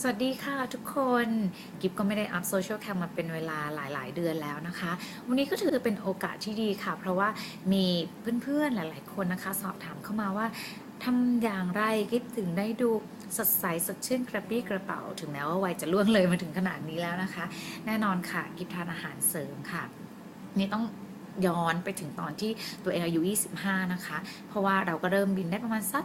สวัสดีค่ะทุกคนกิฟก็ไม่ได้อัพโซเชียลแคมมาเป็นเวลาหลาย ๆ เดือนแล้วนะคะ วันนี้ก็ถือเป็นโอกาสที่ดีค่ะ เพราะว่ามีเพื่อน ๆ หลาย ๆ คนนะคะ สอบถามเข้ามาว่าทำอย่างไรกิฟถึงได้ดูสดใสสดชื่นกระปรี้กระเป๋า ถึงแม้ว่าวัยจะล่วงเลยมาถึงขนาดนี้แล้วนะคะ แน่นอนค่ะกิฟทานอาหารเสริมค่ะ นี่ต้องย้อนไปถึงตอนที่ตัวเองอายุ 25 นะคะ เพราะว่าเราก็เริ่มบินได้ประมาณสัก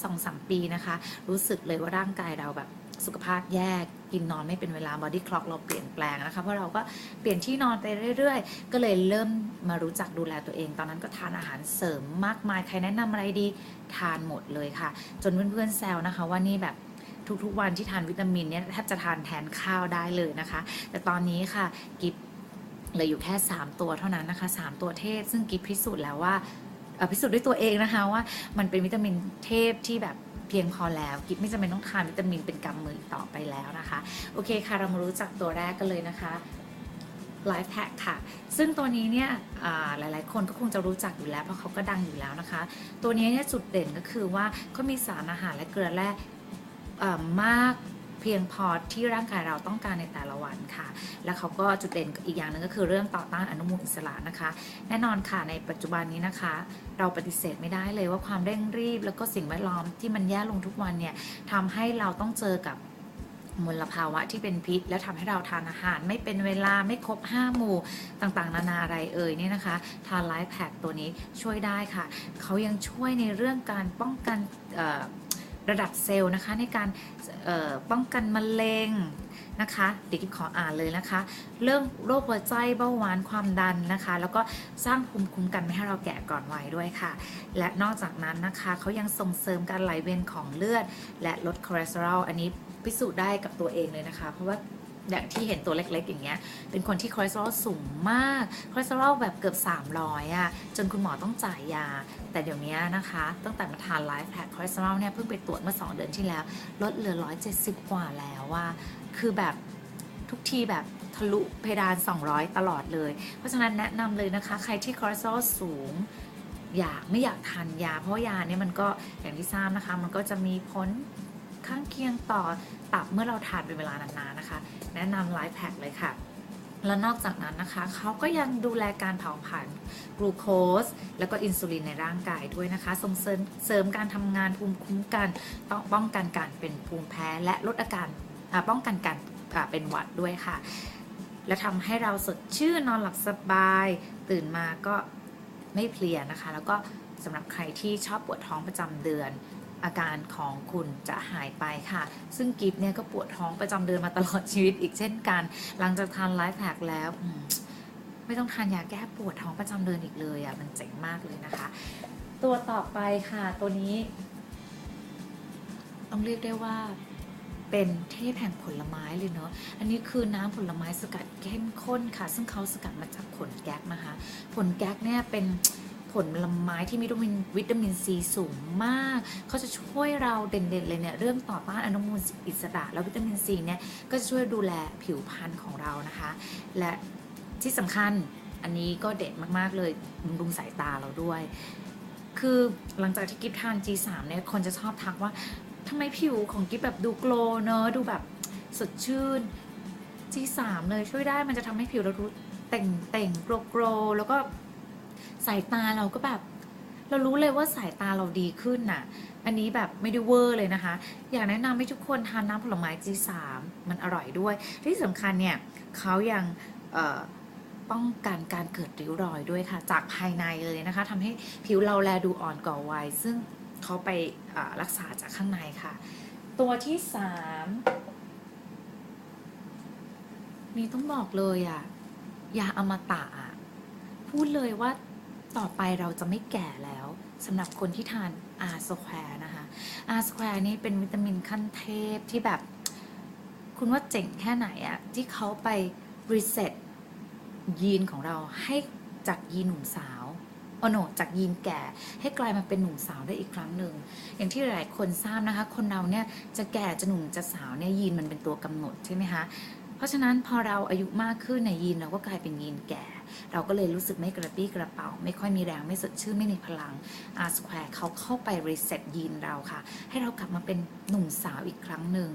2-3ปีนะคะ รู้สึกเลยว่าร่างกายเราแบบ สุขภาพแย่กินนอนไม่เป็นเวลา body clock เราเปลี่ยนแปลงนะคะ เพราะเราก็เปลี่ยนที่นอนไปเรื่อย ๆ ก็เลยเริ่มมารู้จักดูแลตัวเอง ตอนนั้นก็ทานอาหารเสริมมากมายใครแนะนำอะไรดีทานหมดเลยค่ะ จนเพื่อนๆแซวนะคะว่านี่แบบทุกๆวันที่ทานวิตามินเนี่ยแทบจะทานแทนข้าวได้เลยนะคะ แต่ตอนนี้ค่ะกิฟเหลืออยู่แค่ 3 ตัวเท่านั้นนะคะ 3 ตัวเทพซึ่งกิฟพิสูจน์แล้วว่าพิสูจน์ด้วยตัวเองนะคะว่ามันเป็นวิตามินเทพที่แบบ เพียงพอแล้วกิฟไม่จำเป็นต้องทานวิตามินเป็นกำมือต่อไปแล้วนะคะ โอเคค่ะเรามารู้จักตัวแรกกันเลยนะคะไลฟ์แพคค่ะ ซึ่งตัวนี้เนี่ยอ่าหลาย ๆ คนก็คงจะรู้จักอยู่แล้ว เพราะเขาก็ดังอยู่แล้วนะคะ ตัวนี้เนี่ยจุดเด่นก็คือว่าเขามีสารอาหารและเกลือแร่มาก เพียงพอที่ร่างกายเราต้องการในแต่ละวันค่ะ แล้วเขาก็จุดเด่นอีกอย่างหนึ่งก็คือเรื่องต่อต้านอนุมูลอิสระนะคะ แน่นอนค่ะในปัจจุบันนี้นะคะ เราปฏิเสธไม่ได้เลยว่าความเร่งรีบ แล้วก็สิ่งแวดล้อมที่มันแย่ลงทุกวันเนี่ยทำให้เราต้องเจอกับมลภาวะที่เป็นพิษ และทำให้เราทานอาหาร ไม่เป็นเวลาไม่ครบ 5 หมู่ต่างๆ นานาอะไรเอ่ยเนี่ยนะคะ ทานไลฟ์แพคตัวนี้ช่วยได้ค่ะ เขายังช่วยในเรื่องการป้องกันเระดับเซลล์นะคะในการป้องกันมะเร็งนะคะเดี๋ยวกิ๊บขออ่านเลยนะคะ เรื่องโรคหัวใจเบาหวานความดันนะคะ แล้วก็สร้างภูมิคุ้มกันไม่ให้เราแก่ก่อนวัยด้วยค่ะ และนอกจากนั้นนะคะเขายังส่งเสริมการไหลเวียนของเลือด และลดคอเลสเตอรอลอันนี้พิสูจน์ได้กับตัวเองเลยนะคะ เพราะว่า อย่างที่เห็นตัวเล็กๆอย่างเงี้ย เป็นคนที่คอเลสเตอรอลสูงมาก คอเลสเตอรอลแบบเกือบ 300อะ จนคุณหมอต้องจ่ายยา แต่เดี๋ยวนี้นะคะ ตั้งแต่มาทานไลฟ์แพคคอเลสเตอรอลเนี่ยเพิ่งไปตรวจเมื่อ 2 เดือนที่แล้ว ลดเหลือ 170 กว่าแล้วว่าคือแบบทุกทีแบบทะลุเพดาน 200 ตลอดเลย เพราะฉะนั้นแนะนำเลยนะคะ ใครที่คอเลสเตอรอลสูงอยากไม่อยากทานยา เพราะยาเนี่ยมันก็อย่างที่ทราบนะคะ มันก็จะมีผลข้างเคียงต่อตับเมื่อเราทานเป็นเวลานานๆนะคะ แนะนำไลฟ์แพคเลยค่ะ แล้วนอกจากนั้นนะคะเขาก็ยังดูแลการเผาผลาญกลูโคส แล้วก็อินซูลินในร่างกายด้วยนะคะ ส่งเสริมเสริมการทำงานภูมิคุ้มกันต้องป้องกันการเป็นภูมิแพ้และลดอาการป้องกันการเป็นหวัดด้วยค่ะ และทำให้เราสดชื่นนอนหลับสบาย ตื่นมาก็ไม่เพลียนะคะ แล้วก็สำหรับใครที่ชอบปวดท้องประจำเดือน อาการของคุณจะหายไปค่ะ ซึ่งกิฟเนี่ยก็ปวดท้องประจำเดือนมาตลอดชีวิตอีกเช่นกัน หลังจากทานไลฟ์แพคแล้วไม่ต้องทานยาแก้ปวดท้องประจำเดือนอีกเลยอะมันเจ๋งมากเลยนะคะ ตัวต่อไปค่ะ ตัวนี้ ต้องเรียกได้ว่าเป็นเทพแห่งผลไม้เลยเนาะ อันนี้คือน้ำผลไม้สกัดเข้มข้นค่ะ ซึ่งเขาสกัดมาจากผลแก๊กนะคะ ผลแก๊กเนี่ยเป็น ผลไม้ที่มีวิตามินซีสูงมาก เขาจะช่วยเราเด่นๆเลยเนี่ยเรื่องต่อต้านอนุมูลอิสระ แล้ววิตามินซีเนี่ยก็จะช่วยดูแลผิวพรรณของเรานะคะ และที่สำคัญอันนี้ก็เด็ดมากๆเลยบำรุงสายตาเราด้วย คือหลังจากที่กิฟทาน G3 เนี่ยคนจะชอบทักว่าทำไมผิวของกิฟแบบดูโกล์เนอะดูแบบสดชื่น G3 เลยช่วยได้มันจะทำให้ผิวเราดูแต่งแต่งโกลโกลแล้วก็ สายตาเราก็แบบ เรารู้เลยว่าสายตาเราดีขึ้นน่ะ อันนี้แบบไม่ได้เวอร์เลยนะคะ อยากแนะนำให้ทุกคนทานน้ำผลไม้ G3 มันอร่อยด้วย ที่สำคัญเนี่ยเขายังป้องกันการเกิดริ้วรอยด้วยค่ะ จากภายในเลยนะคะทำให้ผิวเราแลดูอ่อนกว่าวัยซึ่งเขาไปรักษาจากข้างในค่ะ ตัวที่สามนี่ต้องบอกเลยอะยาอมตะอะพูดเลยว่า ต่อไปเราจะไม่แก่แล้วสำหรับคนที่ทานอาสแควร์นะคะอาสแควร์นี่เป็นวิตามินขั้นเทพที่แบบ คุณว่าเจ๋งแค่ไหนอะที่เขาไปรีเซ็ตยีนของเราให้จากยีนหนุ่มสาวโอโนจากยีนแก่ให้กลายมาเป็นหนุ่มสาวได้อีกครั้งหนึ่ง อย่างที่หลายคนทราบนะคะ คนเราเนี่ยจะแก่จะหนุ่มจะสาวเนี่ยยีนมันเป็นตัวกำหนดใช่ไหมคะ เพราะฉะนั้นพอเราอายุมากขึ้นในยีนเราก็กลายเป็นยีนแก่ เราก็เลยรู้สึกไม่กระปี้กระเป๋า ไม่ค่อยมีแรงไม่สดชื่นไม่มีพลังอาสแควร์เขาเข้าไปรีเซ็ตยีนเราค่ะ ให้เรากลับมาเป็นหนุ่มสาวอีกครั้งหนึ่ง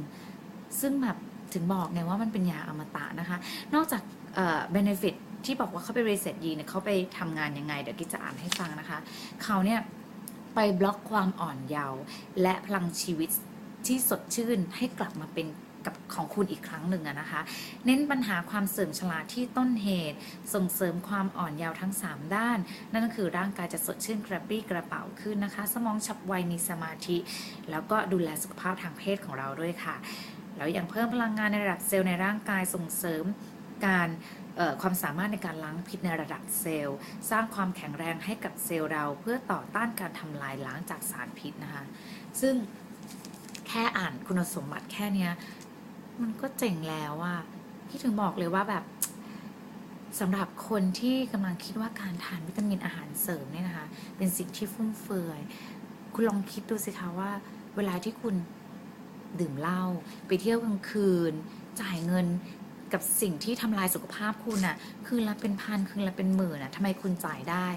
ซึ่งแบบถึงบอกไงว่ามันเป็นยาอมตะนะคะ นอกจากเอ่อ benefit ที่บอกว่าเขาไป reset ยีนเนี่ยเขาไปทำงานยังไง เดี๋ยวกิ๊กจะอ่านให้ฟังนะคะเขาเนี่ยไปบล็อกความอ่อนเยาว์และพลังชีวิตที่สดชื่นให้กลับมาเป็น กับของคุณอีกครั้งหนึ่งนะคะ เน้นปัญหาความเสื่อมชราที่ต้นเหตุ ส่งเสริมความอ่อนเยาว์ทั้ง 3 ด้าน นั่นก็คือร่างกายจะสดชื่นกระปรี้กระเป๋าขึ้นนะคะ สมองฉับไวมีสมาธิ แล้วก็ดูแลสุขภาพทางเพศของเราด้วยค่ะแล้วยังเพิ่มพลังงานในระดับเซลล์ในร่างกายส่งเสริมการความสามารถในการล้างพิษในระดับเซลล์ สร้างความแข็งแรงให้กับเซลล์เราเพื่อต่อต้านการทำลายล้างจากสารพิษนะคะ ซึ่งแค่อ่านคุณสมบัติแค่เนี้ย มันก็เจ๋งแล้วอะพี่ถึงบอกเลยว่าแบบสำหรับคนที่กำลังคิดว่าการทานวิตามินอาหารเสริมเนี่ยนะคะ เป็นสิ่งที่ฟุ่มเฟือย คุณลองคิดดูสิคะว่า เวลาที่คุณดื่มเหล้าไปเที่ยวกลางคืน จ่ายเงินกับสิ่งที่ทำลายสุขภาพคุณอะคืนละเป็นพันคืนละเป็นหมื่นอะทำไมคุณจ่ายได้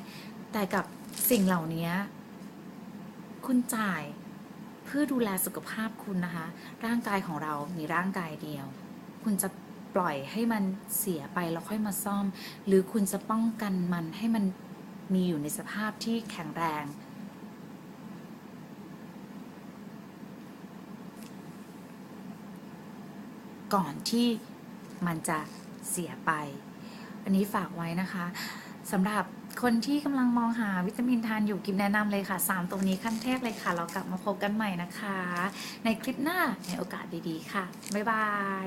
แต่กับสิ่งเหล่านี้คุณจ่าย เพื่อดูแลสุขภาพคุณนะคะ ร่างกายของเรามีร่างกายเดียว คุณจะปล่อยให้มันเสียไปแล้วค่อยมาซ่อม หรือคุณจะป้องกันมันให้มันมีอยู่ในสภาพที่แข็งแรง ก่อนที่มันจะเสียไป อันนี้ฝากไว้นะคะ สำหรับคนที่กำลังมองหาวิตามินทานอยู่กิมแนะนำเลยค่ะ 3 ตัวนี้ขั้นเทพเลยค่ะ เรากลับมาพบกันใหม่นะคะ ในคลิปหน้าในโอกาสดีๆค่ะ บ๊ายบาย